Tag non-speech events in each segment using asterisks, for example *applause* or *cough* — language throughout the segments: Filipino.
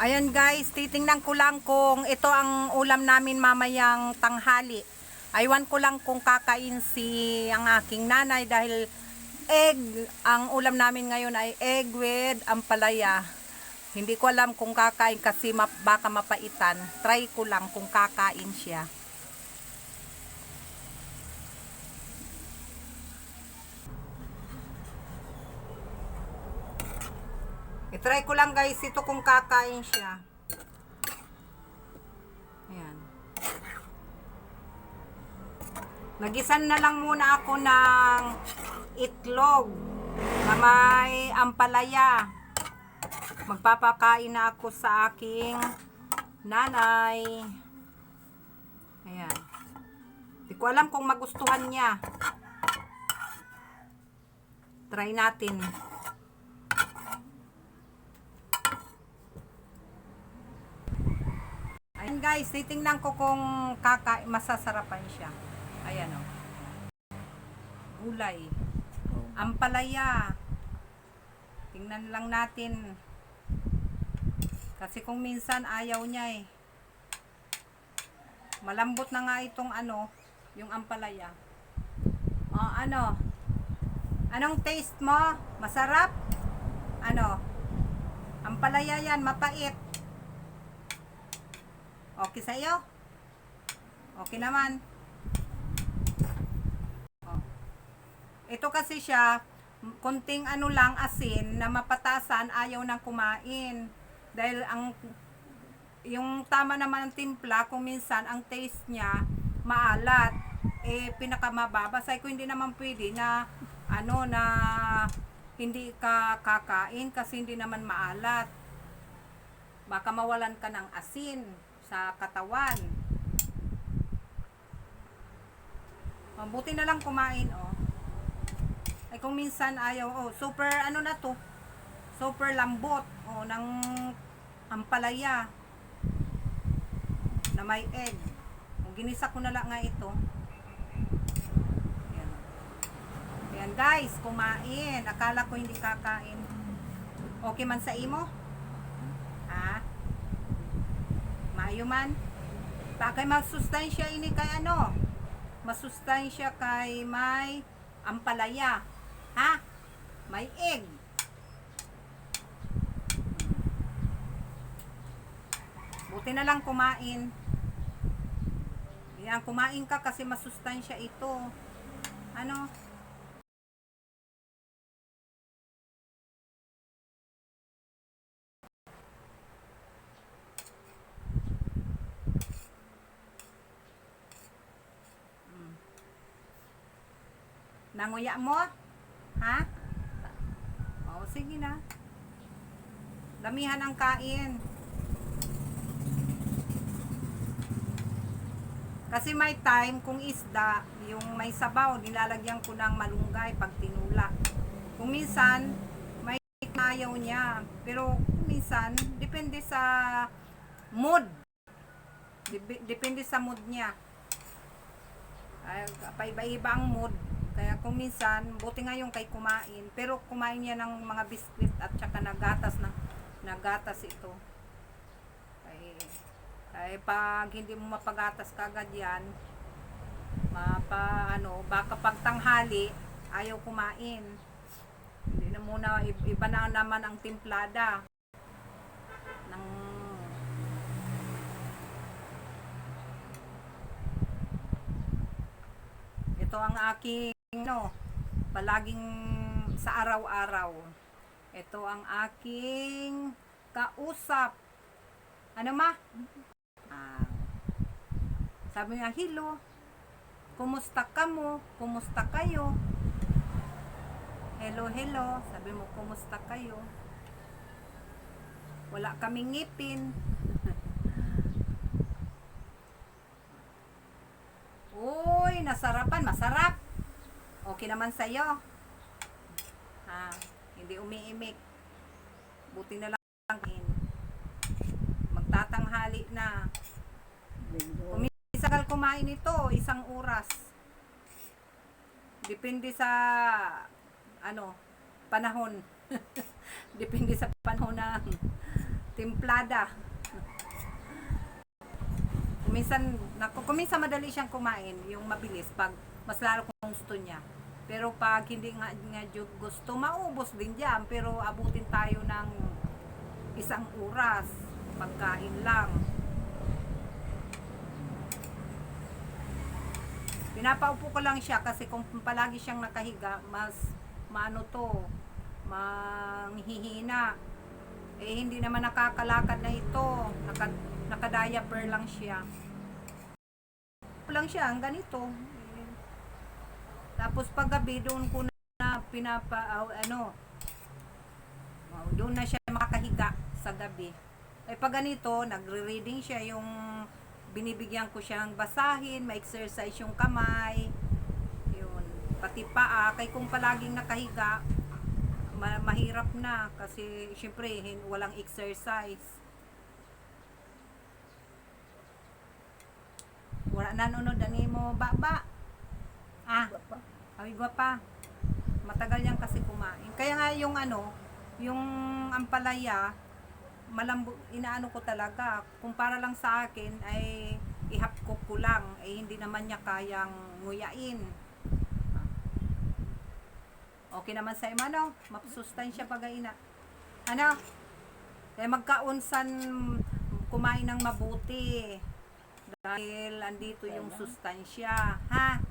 Ayan guys, titingnan ko lang kung ito ang ulam namin mamayang tanghali. Aywan ko lang kung kakain si ang aking nanay dahil egg, ang ulam namin ngayon ay egg with ampalaya. Hindi ko alam kung kakain kasi map, baka mapaitan. Try ko lang kung kakain siya. I-try ko lang guys ito kung kakain siya. Ayan. Nagisan na lang muna ako ng itlog na may ampalaya. Magpapakain na ako sa aking nanay. Ayan. Hindi ko alam kung magustuhan niya. Try natin. Guys, titingnan ko kung kaka masasarapan siya. Ayan o. Gulay. Ampalaya. Tingnan lang natin. Kasi kung minsan ayaw niya eh. Malambot na nga itong ano, yung ampalaya. Oh, ano? Anong taste mo? Masarap? Ano? Ampalaya yan, mapait. Okay sa'yo? Okay naman. Oh. Ito kasi siya, konting ano lang asin na mapatasan ayaw nang kumain. Dahil ang yung tama naman ang timpla kung minsan ang taste niya maalat eh pinakamababa say ko hindi naman pwede na ano na hindi ka kakain kasi hindi naman maalat baka mawalan ka ng asin sa katawan. Mabuti na lang kumain, oh. Ay kung minsan ayaw, oh, super ano na to, super lambot, oh, ng ampalaya na may egg. Oh, ginisa ko na lang nga ito. Ayan. Ayan guys, kumain. Akala ko hindi kakain. Okay man sa imo? Ha? Maayo man. Bakay magsustansya ini kay ano? Masustansya kay may ampalaya. Ha? May egg. Buti na lang kumain. Yan, kumain ka kasi masustansya ito. Ano? Nanguya mo? Ha? Oo, sige na. Damihan ang kain. Kasi may time kung isda, yung may sabaw, nilalagyan ko ng malunggay pag tinula. Kung minsan, may ayaw niya. Pero kung minsan, depende sa mood. Dep- Depende sa mood niya. Ay, paiba-iba ang mood. Kaya kung minsan, buti nga yung kay kumain. Pero kumain niya ng mga biskwit at saka nagatas na nagatas ito. Ay, ay pag hindi mo mapagatas kagad yan, mapa, ano, baka pag tanghali, ayaw kumain. Hindi na muna, iba na naman ang timplada. Ng Ito ang aking no, palaging sa araw-araw. Ito ang aking kausap. Ano ma? Ah, sabi nga, hello. Kumusta ka mo? Kumusta kayo? Hello, hello. Sabi mo, kumusta kayo? Wala kaming ngipin. *laughs* Uy, nasarapan. Masarap. Okay naman sa'yo. Ha, hindi umiimik. Buti na lang. Magtatanghali na. Kumisagal kumain ito, isang oras. Depende sa ano, panahon. *laughs* Depende sa panahon ng Templada. Kuminsan, naku, kuminsan madali siyang kumain, yung mabilis, pag mas lalo kung gusto niya. Pero pag hindi nga, nga gusto, maubos din dyan. Pero abutin tayo ng isang oras, pagkain lang. Pinapaupo ko lang siya kasi kung palagi siyang nakahiga, mas maano to, manghihina. Eh hindi naman nakakalakad na ito. Naka, naka-diaper lang siya. lang siya, ang ganito. Tapos paggabi doon ko na pinapa ah, ano oh, doon na siya makakahiga sa gabi. Eh pag ganito, nagre-reading siya yung binibigyan ko siyang basahin, ma-exercise yung kamay. Yun, pati paa, kay kung palaging nakahiga, ma- mahirap na kasi syempre hin- walang exercise. Wala nanonood ani mo baba. Ah, ay pa. Matagal yan kasi kumain. Kaya nga yung ano, yung ampalaya, malambo, inaano ko talaga. Kung para lang sa akin ay ihapkok ko lang. Eh hindi naman niya kayang nguyain. Okay naman sa imano, mapsustansya pagaina. Ano? Kaya magkaunsan kumain ng mabuti. Dahil andito yung sustansya, ha?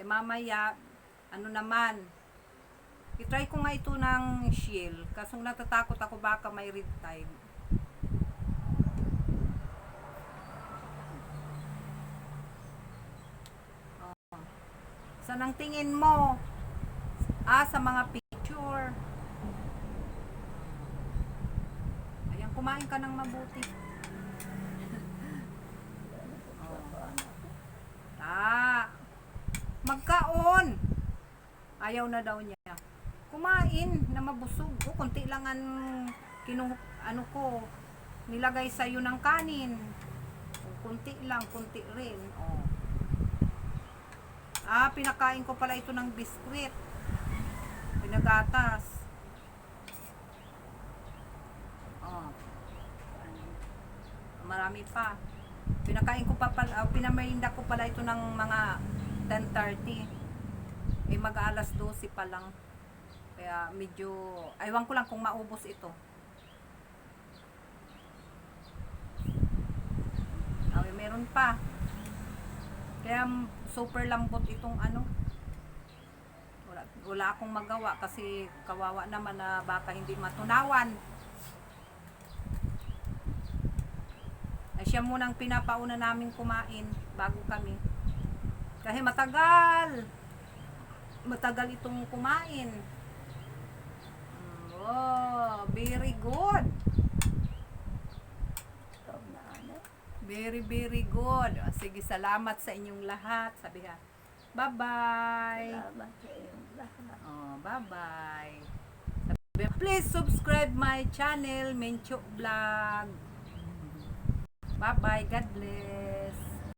Eh mamaya, ano naman, itry ko nga ito ng shield. Kaso natatakot ako baka may red tide. Oh. Saan ang tingin mo? Ah, sa mga picture. Ayan, kumain ka ng mabuti. Ah, magkaon. Ayaw na daw niya. Kumain na mabusog. O, konti lang ang kinu, ano ko, nilagay sa iyo ng kanin. O, konti lang, konti rin. O. Ah, pinakain ko pala ito ng biskwit. Pinagatas. Oh. Marami pa. Pinakain ko pa pala, uh, pinamerinda ko pala ito ng mga 10.30. Eh mag alas 12 pa lang. Kaya medyo, aywan ko lang kung maubos ito. Ay, meron pa. Kaya super lambot itong ano. Wala, wala akong magawa kasi kawawa naman na baka hindi matunawan. Ay siya munang pinapauna namin kumain bago kami. Kasi matagal. Matagal itong kumain. Oh, very good. Very, very good. O, Sige, salamat sa inyong lahat. Sabi ka, bye-bye. Oh, bye-bye. Please subscribe my channel, Mencho Vlog. Bye-bye. God bless.